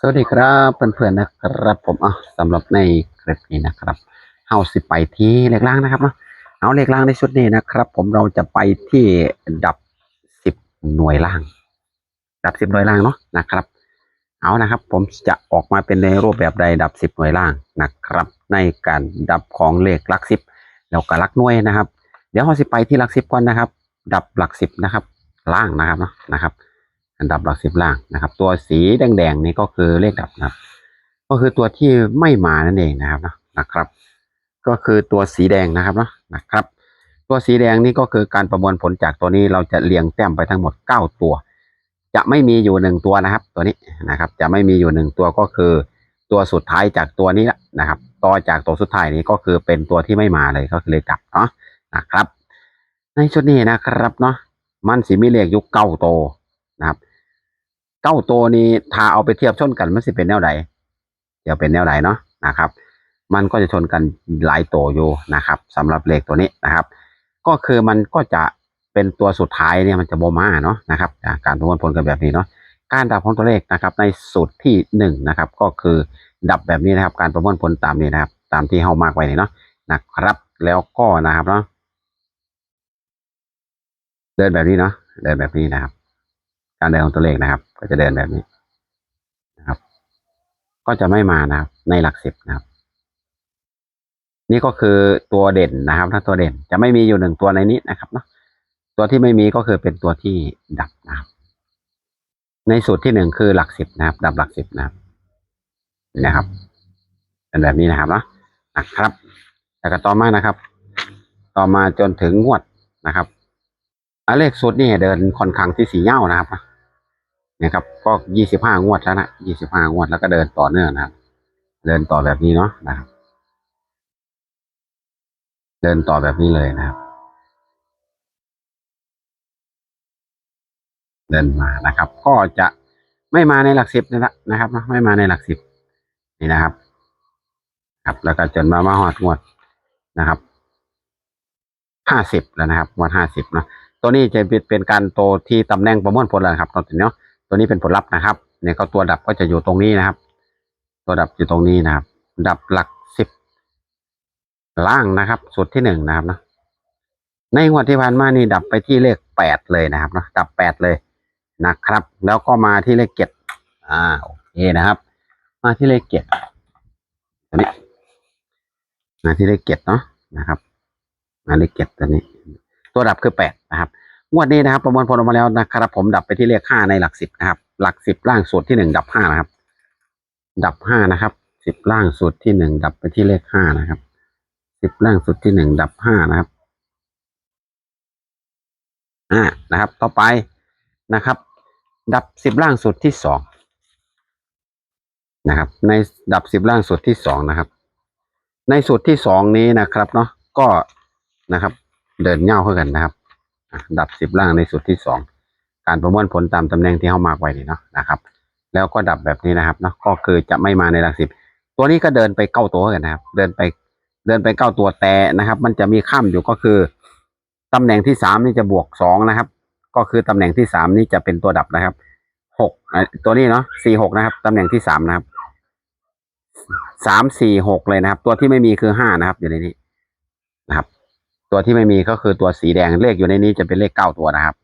สวัสดีครับเพื่อนๆนะครับผมอะสำหรับในคลิปนี้นะครับเฮาสิไปที่เลขล่างนะครับเนาะเอาเลขล่างในชุดนี้นะครับ ผมเราจะไปที่ดับสิบหน่วยล่าง ดับสิบหน่วยล่างเนาะนะครับ เอานะครับ ผมจะออกมาเป็นในรูปแบบใดดับสิบหน่วยล่างนะครับ ในการดับของเลขหลักสิบแล้วก็หลักหน่วยนะครับ เดี๋ยวเราสิไปที่หลักสิบก่อนนะครับ ดับหลักสิบนะครับ ล่างนะครับเนาะนะครับ อันดับหลักสิบล่างนะครับ ตัวสีแดงๆนี่ก็คือเลขดับนะครับ ก็คือตัวที่ไม่มานั่นเองนะครับนะนะครับ ก็คือตัวสีแดงนะครับนะนะครับ ตัวสีแดงนี่ก็คือการประมวลผลจากตัวนี้เราจะเรียงแต้มไปทั้งหมดเก้าตัว จะไม่มีอยู่หนึ่งตัวนะครับ ตัวนี้นะครับ จะไม่มีอยู่หนึ่งตัวก็คือ ตัวสุดท้ายจากตัวนี้ละนะครับ ต่อจากตัวสุดท้ายนี้ก็คือเป็นตัวที่ไม่มาเลยก็คือเลขดับเนาะนะครับ ในชุดนี้นะครับเนาะมันสีมีเลขยุคเก้าโตว นะครับเก้าตัวนี้ถ้าเอาไปเทียบชนกันมันสิเป็นแนวใดเดี๋ยวเป็นแนวใดเนาะนะครับ มันก็จะชนกันหลายตัวอยู่นะครับสำหรับเลขตัวนี้นะครับ ก็คือมันก็จะเป็นตัวสุดท้ายเนี่ยมันจะโบมาเนาะนะครับการประมวลผลกันแบบนี้เนาะการดับของตัวเลขนะครับ ในสูตรที่หนึ่งนะครับ ก็คือดับแบบนี้นะครับ การประมวลผลตามนี้นะครับ ตามที่เฮามากไว้นี่เนาะนะครับแล้วก็นะครับเนาะเดินแบบนี้เนาะเดินแบบนี้นะครับ การเดินของตัวเลขนะครับ ก็จะเดินแบบนี้นะครับ ก็จะไม่มานะครับ ในหลักสิบนะครับ นี่ก็คือตัวเด่นนะครับถ้าตัวเด่นจะไม่มีอยู่หนึ่งตัวในนี้นะครับเนาะตัวที่ไม่มีก็คือเป็นตัวที่ดับนะครับ ในสูตรที่หนึ่งคือหลักสิบนะครับ ดับหลักสิบนะครับนี่นะครับเป็นแบบนี้นะครับเนาะนะครับแล้วก็ต่อมานะครับ ต่อมาจนถึงงวดนะครับอเลขสูตรนี่เดินค่อนข้างที่สีเง่านะครับ นี่ยครับ ก็ยี่สิบห้างวดแล้วนะยี่สิบห้างวดแล้วก็เดินต่อเนื่องนะครับ เดินต่อแบบนี้เนาะนะครับ เดินต่อแบบนี้เลยนะครับ เดินมานะครับ ก็จะไม่มาในหลักสิบนี่ละนะครับไม่มาในหลักสิบนี่นะครับ ครับแล้วก็จนมามาหอดงวดนะครับห้าสิบแล้วนะครับงวดห้าสิบนะตัวนี้จะเป็นการโตที่ตำแหน่งประมวลผลแล้วครับตอนนี้เนาะ ตัวนี้เป็นผลลัพธ์นะครับ เนี่ยก็ตัวดับก็จะอยู่ตรงนี้นะครับ ตัวดับอยู่ตรงนี้นะครับ ดับหลักสิบล่างนะครับ สุดที่หนึ่งนะครับเนาะในงวดที่ผ่านมานี่ดับไปที่เลขแปดเลยนะครับเนาะดับแปดเลยนะครับ แล้วก็มาที่เลขเจ็ดอ่าโอเคนะครับ มาที่เลขเจ็ดตัวนี้มาที่เลขเจ็ดเนาะนะครับมาเลขเจ็ดตัวนี้ ตัวดับคือแปดนะครับ งวดนี้นะครับ ประมวลผลออกมาแล้วนะครับ ผมดับไปที่เลขห้าในหลักสิบนะครับ หลักสิบล่างสุดที่หนึ่งดับห้านะครับ ดับห้านะครับสิบล่างสุดที่หนึ่งดับไปที่เลขห้านะครับสิบล่างสุดที่หนึ่งดับห้านะครับอ่านะครับ ต่อไปนะครับ ดับสิบล่างสุดที่สองนะครับ ในดับสิบล่างสุดที่สองนะครับ ในสุดที่สองนี้นะครับเนาะก็นะครับ เดินเง่าเพื่อกันนะครับ ดับสิบล่างในสุดที่สองการประมวลผลตามตำแหน่งที่เขามากไว้นี่เนาะนะครับ แล้วก็ดับแบบนี้นะครับเนาะก็คือจะไม่มาในหลักสิบตัวนี้ก็เดินไปเก้าตัวกันนะครับ เดินไปเดินไปเก้าตัวแต่นะครับ มันจะมีข้ามอยู่ก็คือตำแหน่งที่สามนี่จะบวกสองนะครับ ก็คือตำแหน่งที่สามนี่จะเป็นตัวดับนะครับหกอะตัวนี้เนาะสี่หกนะครับตำแหน่งที่สามนะครับสามสี่หกเลยนะครับ ตัวที่ไม่มีคือห้านะครับอยู่ในนี้ ตัวที่ไม่มีก็คือตัวสีแดงเลขอยู่ในนี้จะเป็นเลขเก้าตัวนะครับ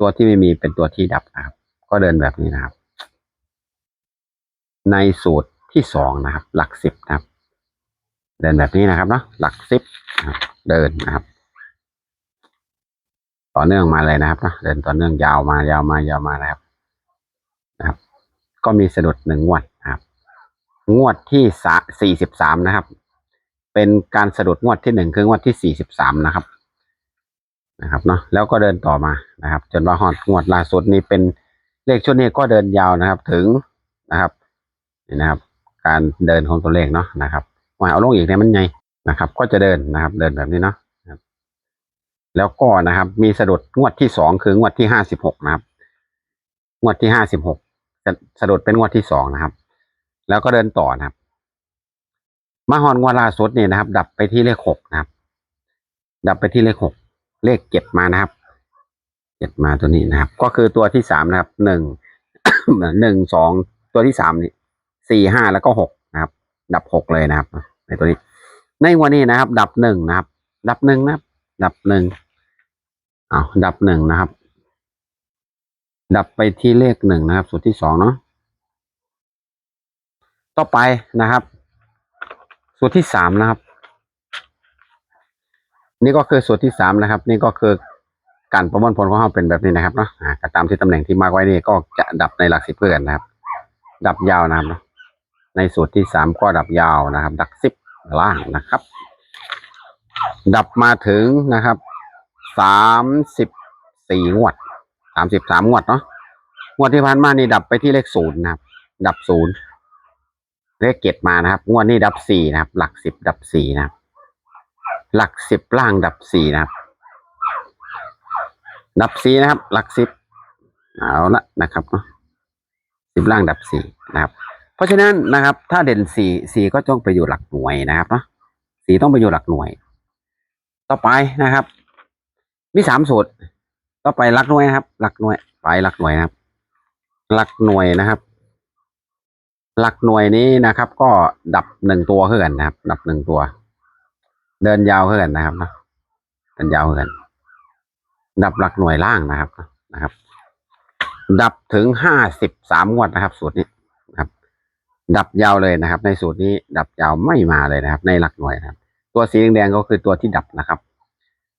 ตัวที่ไม่มีเป็นตัวที่ดับนะครับ ก็เดินแบบนี้นะครับ ในสูตรที่สองนะครับ หลักสิบนะครับ เดินแบบนี้นะครับเนาะหลักสิบเดินนะครับ ต่อเนื่องมาเลยนะครับเนะเดินต่อเนื่องยาวมายาวมายาวมานะครับนะครับ ก็มีสะดุดหนึ่งงวดนะครับ งวดที่สาสี่สิบสามนะครับ เป็นการสะดุดงวดที่หนึ่งคืองวดที่สี่สิบสามนะครับ นะครับเนาะแล้วก็เดินต่อมานะครับ จนว่าฮอดงวดล่าสุดนี้เป็นเลขชุดนี้ก็เดินยาวนะครับ ถึงนะครับนี่นะครับ การเดินของตัวเลขเนาะนะครับว่าเอาลงอีกเนี่ยมันไงนะครับ ก็จะเดินนะครับ เดินแบบนี้เนาะแล้วก็นะครับ มีสะดุดงวดที่สองคืองวดที่ห้าสิบหกนะครับ งวดที่ห้าสิบหกสะดุดเป็นงวดที่สองนะครับ แล้วก็เดินต่อนะครับ มาฮอนงวดล่าสุดนี่นะครับ ดับไปที่เลขหกนะครับ ดับไปที่เลขหกเลขเจ็ดมานะครับเจ็ดมาตัวนี้นะครับ ก็คือตัวที่สามนะครับหนึ่งหนึ่งสองตัวที่สามนี่สี่ห้าแล้วก็หกนะครับ ดับหกเลยนะครับ ในตัวนี้ ในวันนี้นะครับ ดับหนึ่งนะครับ ดับหนึ่งนะครับ ดับหนึ่งเอาดับหนึ่งนะครับ ดับไปที่เลขหนึ่งนะครับ สูตรที่สองเนาะต่อไปนะครับ สูตรที่สามนะครับ นี่ก็คือสูตรที่สามนะครับ นี่ก็คือการประมวลผลของเราเป็นแบบนี้นะครับเนาะอ่าตามที่ตำแหน่งที่มาไว้นี่ก็จะดับในหลักสิบเพื่อนนะครับ ดับยาวนะครับในสูตรที่สามก็ดับยาวนะครับ ดับสิบล่างนะครับ ดับมาถึงนะครับสามสิบสี่งวดสามสิบสามงวดเนาะงวดที่ผ่านมานี่ดับไปที่เลขศูนย์นะครับ ดับศูนย์ เลขเกตมานะครับ งวดนี้ดับสี่นะครับ หลักสิบดับสี่นะครับ หลักสิบล่างดับสี่นะครับ ดับสี่นะครับ หลักสิบเอาละนะครับสิบล่างดับสี่นะครับ เพราะฉะนั้นนะครับ ถ้าเด่นสี่สี่ก็ต้องไปอยู่หลักหน่วยนะครับนะสี่ต้องไปอยู่หลักหน่วย ต่อไปนะครับ มีสามสูตร ต่อไปหลักหน่วยนะครับ หลักหน่วย ไปหลักหน่วยนะครับ หลักหน่วยนะครับ หลักหน่วยนี้นะครับ ก็ดับหนึ่งตัวขึ้นกันนะครับ ดับหนึ่งตัว เดินยาวขึ้นกันนะครับเนะเดินยาวขึ้นกันดับหลักหน่วยล่างนะครับนะครับ ดับถึงห้าสิบสามงวดนะครับ สูตรนี้นะครับ ดับยาวเลยนะครับ ในสูตรนี้ ดับยาวไม่มาเลยนะครับ ในหลักหน่วยนะครับ ตัวสีแดงก็คือตัวที่ดับนะครับ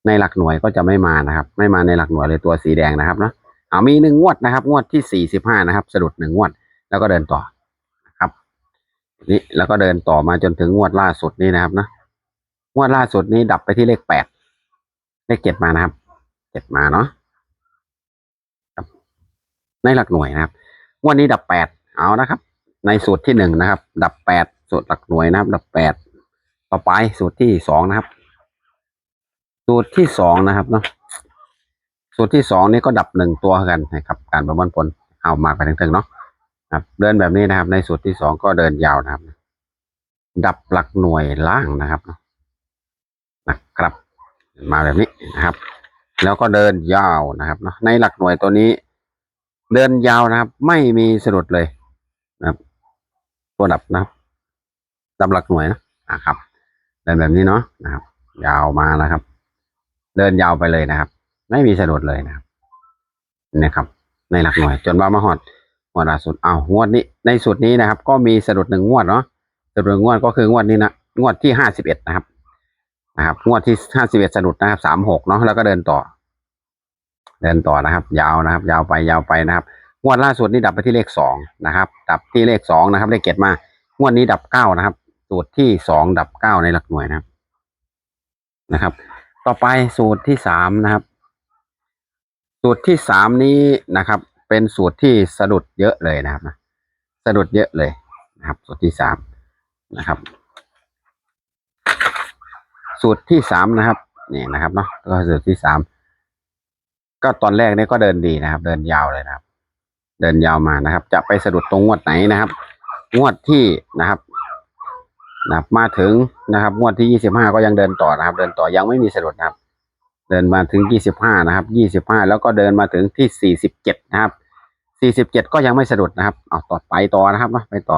ในหลักหน่วยก็จะไม่มานะครับ ไม่มาในหลักหน่วยเลยตัวสีแดงนะครับเนาะเอามีหนึ่งงวดนะครับ งวดที่สี่สิบห้านะครับ สะดุดหนึ่งงวด แล้วก็เดินต่อ นี่แล้วก็เดินต่อมาจนถึงงวดล่าสุดนี้นะครับเนาะงวดล่าสุดนี้ดับไปที่เลขแปดเลขเจ็ดมานะครับเจ็ดมาเนาะในหลักหน่วยนะครับงวดนี้ดับแปดเอานะครับ ในสูตรที่หนึ่งนะครับ ดับแปดสูตรหลักหน่วยนะครับ ดับแปดต่อไปสูตรที่สองนะครับ สูตรที่สองนะครับเนาะสูตรที่สองนี่ก็ดับหนึ่งตัวกันนะครับ การประมวลผลเอามาไปถึงๆเนาะ ครับเดินแบบนี้นะครับ ในสูตรที่สองก็เดินยาวนะครับ ดับหลักหน่วยล่างนะครับนะครับ มาแบบนี้นะครับ แล้วก็เดินยาวนะครับเนาะในหลักหน่วยตัวนี้ เดินยาวนะครับ ไม่มีสะดุดเลยนะครับ ตัวดับนะครับ ดับหลักหน่วยนะนะครับ เดินแบบนี้เนาะนะครับ ยาวมานะครับ เดินยาวไปเลยนะครับ ไม่มีสะดุดเลยนะครับนี่ครับ ในหลักหน่วย จนว่ามาหอด งวดล่าสุดเอางวดนี้ในสุดนี้นะครับ ก็มีสะดุดหนึ่งงวดเนาะสะดุดงวดก็คืองวดนี้นะงวดที่ห้าสิบเอ็ดนะครับนะครับงวดที่ห้าสิบเอ็ดสะดุดนะครับสามหกเนาะแล้วก็เดินต่อ เดินต่อนะครับ ยาวนะครับ ยาวไปยาวไปนะครับงวดล่าสุดนี่ดับไปที่เลขสองนะครับ ดับที่เลขสองนะครับเลขเก็ดมางวดนี้ดับเก้านะครับ สูตรที่สองดับเก้าในหลักหน่วยนะครับนะครับ ต่อไปสูตรที่สามนะครับ สูตรที่สามนี้นะครับ เป็นสูตรที่สะดุดเยอะเลยนะครับนะสะดุดเยอะเลยนะครับ สูตรที่สามนะครับ สูตรที่สามนะครับนี่นะครับเนาะก็สูตรที่สามก็ตอนแรกเนี่ยก็เดินดีนะครับ เดินยาวเลยนะครับ เดินยาวมานะครับ จะไปสะดุดตรงงวดไหนนะครับ งวดที่นะครับนะครับมาถึงนะครับ งวดที่ยี่สิบห้าก็ยังเดินต่อนะครับ เดินต่อยังไม่มีสะดุดนะครับ เดินมาถึงยี่สิบห้านะครับยี่สิบห้าแล้วก็เดินมาถึงที่สี่สิบเจ็ดนะครับสี่สิบเจ็ดก็ยังไม่สะดุดนะครับเอาต่อไปต่อนะครับนะไปต่อ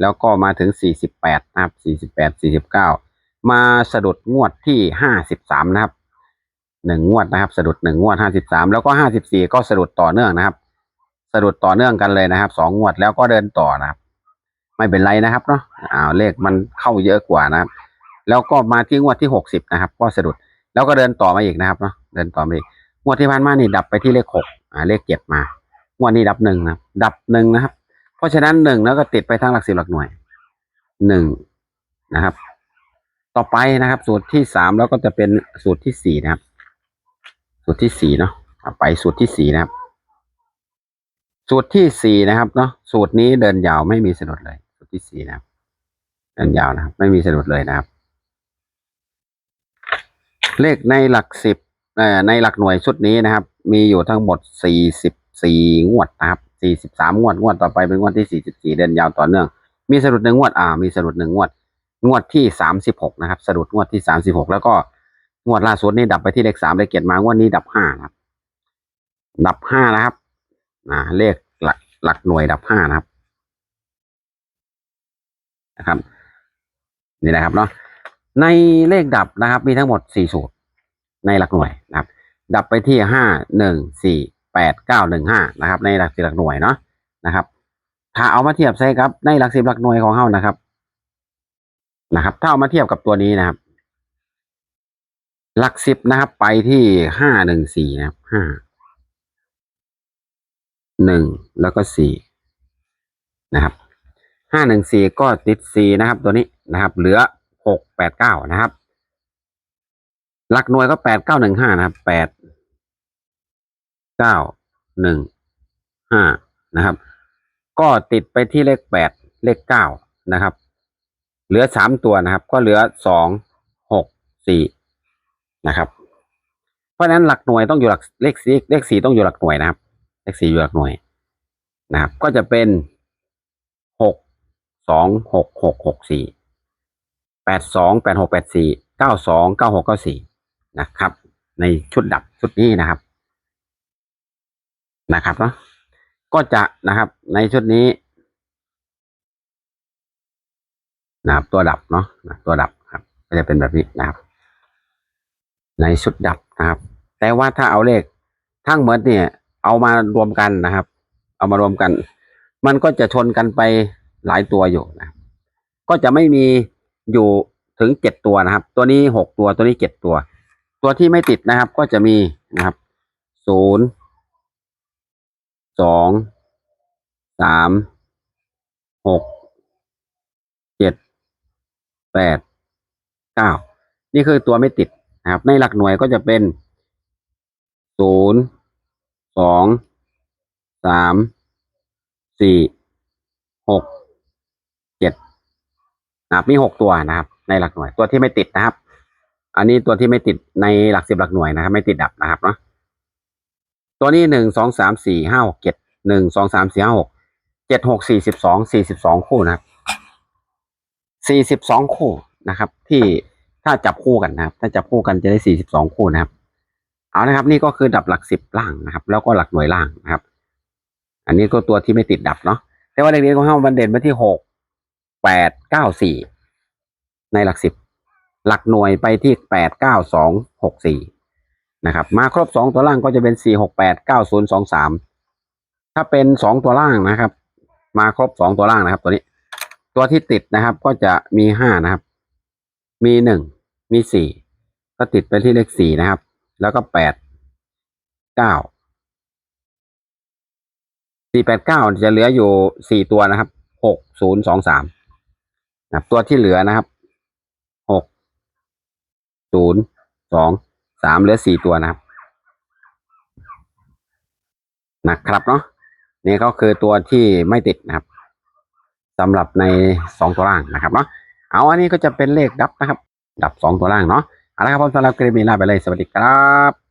แล้วก็มาถึงสี่สิบแปดนะครับสี่สิบแปดสี่สิบเก้ามาสะดุดงวดที่ห้าสิบสามนะครับหนึ่งงวดนะครับ สะดุดหนึ่งงวดห้าสิบสามแล้วก็ห้าสิบสี่ก็สะดุดต่อเนื่องนะครับ สะดุดต่อเนื่องกันเลยนะครับสองงวดแล้วก็เดินต่อนะครับ ไม่เป็นไรนะครับเนาะอ้าวเลขมันเข้าเยอะกว่านะครับ แล้วก็มาที่งวดที่หกสิบนะครับ ก็สะดุด แล้วก็เดินต่อมาอีกนะครับเนาะเดินต่อมาอีกงวดที่ผ่านมานี่ดับไปที่เลขหกอ่าเลขเจ็ดมางวดนี้ดับหนึ่งนะดับหนึ่งนะครับ เพราะฉะนั้นหนึ่งแล้วก็ติดไปทั้งหลักสิบหลักหน่วยหนึ่งนะครับ ต่อไปนะครับ สูตรที่สามแล้วก็จะเป็นสูตรที่สี่นะครับ สูตรที่สี่เนาะอะไปสูตรที่สี่นะครับ สูตรที่สี่นะครับเนาะสูตรนี้เดินยาวไม่มีสะดุดเลย สูตรที่สี่นะครับ เดินยาวนะครับ ไม่มีสะดุดเลยนะครับ เลขในหลักสิบเอ่อในหลักหน่วยชุดนี้นะครับ มีอยู่ทั้งหมดสี่สิบสี่งวดนะครับสี่สิบสามงวดงวดต่อไปเป็นงวดที่สี่สิบสี่เดินยาวต่อเนื่อง มีสะดุดหนึ่งงวดอ่า มีสะดุดหนึ่งงวด งวดที่สามสิบหกนะครับสะดุดงวดที่สามสิบหกแล้วก็งวดล่าสุดนี่ดับไปที่เลขสามเลขเกียรติมางวดนี้ดับห้าครับ ดับห้านะครับอ่าเลขหลักหลักหน่วยดับห้านะครับ นะครับ นี่นะครับเนาะ ในเลขดับนะครับ มีทั้งหมดสี่สูตร ในหลักหน่วยนะครับ ดับไปที่ห้าหนึ่งสี่แปดเก้าหนึ่งห้านะครับ ในหลักสิบหลักหน่วยเนาะนะครับ ถ้าเอามาเทียบใช่ครับ ในหลักสิบหลักหน่วยของเฮานะครับ นะครับ ถ้าเอามาเทียบกับตัวนี้นะครับ หลักสิบนะครับ ไปที่ห้าหนึ่งสี่นะครับห้าหนึ่งแล้วก็สี่นะครับห้าหนึ่งสี่ก็ติดสี่นะครับ ตัวนี้นะครับ เหลือ หกแปดเก้านะครับ หลักหน่วยก็แปดเก้าหนึ่งห้านะครับแปดเก้าหนึ่งห้านะครับ ก็ติดไปที่เลขแปดเลขเก้านะครับ เหลือสามตัวนะครับ ก็เหลือสองหกสี่นะครับ เพราะฉะนั้นหลักหน่วยต้องอยู่หลักเลขสี่เลขสี่ต้องอยู่หลักหน่วยนะครับ เลขสี่อยู่หลักหน่วยนะครับ ก็จะเป็นหกสองหกหกหกสี่ แปดสองแปดหกแปดสี่เก้าสองเก้าหกเก้าสี่นะครับ ในชุดดับชุดนี้นะครับ นะครับเนาะก็จะนะครับในชุดนี้นะครับตัวดับเนาะตัวดับครับก็จะเป็นแบบนี้นะครับ ในชุดดับนะครับ แต่ว่าถ้าเอาเลขทั้งหมดเนี่ย เอามารวมกันนะครับ เอามารวมกัน มันก็จะชนกันไปหลายตัวอยู่นะ ก็จะไม่มี อยู่ถึงเจ็ดตัวนะครับ ตัวนี้หกตัวตัวนี้เจ็ดตัว ตัวที่ไม่ติดนะครับก็จะมีนะครับศูนย์สองสามหกเจ็ดแปดเก้านี่คือตัวไม่ติดนะครับ ในหลักหน่วยก็จะเป็นศูนย์สองสามสี่หก นะครับมีหกตัวนะครับ ในหลักหน่วยตัวที่ไม่ติดนะครับ อันนี้ตัวที่ไม่ติดในหลักสิบหลักหน่วยนะครับ ไม่ติดดับนะครับเนาะตัวนี้หนึ่งสองสามสี่ห้าหกเจ็ดหนึ่งสองสามสี่ห้าหกเจ็ดหกสี่สิบสองสี่สิบสองคู่นะครับสี่สิบสองคู่นะครับ ที่ถ้าจับคู่กันนะครับ ถ้าจับคู่กันจะได้สี่สิบสองคู่นะครับ เอานะครับ นี่ก็คือดับหลักสิบล่างนะครับ แล้วก็หลักหน่วยล่างนะครับ อันนี้ก็ตัวที่ไม่ติดดับเนาะแต่ว่าเลขนี้ของเราบันเด่นไปที่หก แปดเก้าสี่ในหลักสิบ หลักหน่วยไปที่แปดเก้าสองหกสี่นะครับ มาครบสองตัวล่างก็จะเป็นสี่หกแปดเก้าศูนย์สองสามถ้าเป็นสองตัวล่างนะครับ มาครบสองตัวล่างนะครับ ตัวนี้ ตัวที่ติดนะครับก็จะมีห้านะครับ มีหนึ่งมีสี่ก็ติดไปที่เลขสี่นะครับ แล้วก็แปดเก้าสี่แปดเก้าจะเหลืออยู่สี่ตัวนะครับหกศูนย์สองสาม นะตัวที่เหลือนะครับหกศูนย์สองสามเหลือสี่ตัวนะครับนะครับเนาะนี่ก็คือตัวที่ไม่ติดนะครับสำหรับในสองตัวล่างนะครับเนาะเอาอันนี้ก็จะเป็นเลขดับนะครับ ดับสองตัวล่างเนาะเอาละครับผมสำหรับคลิปนี้ลาไปเลยสวัสดีครับ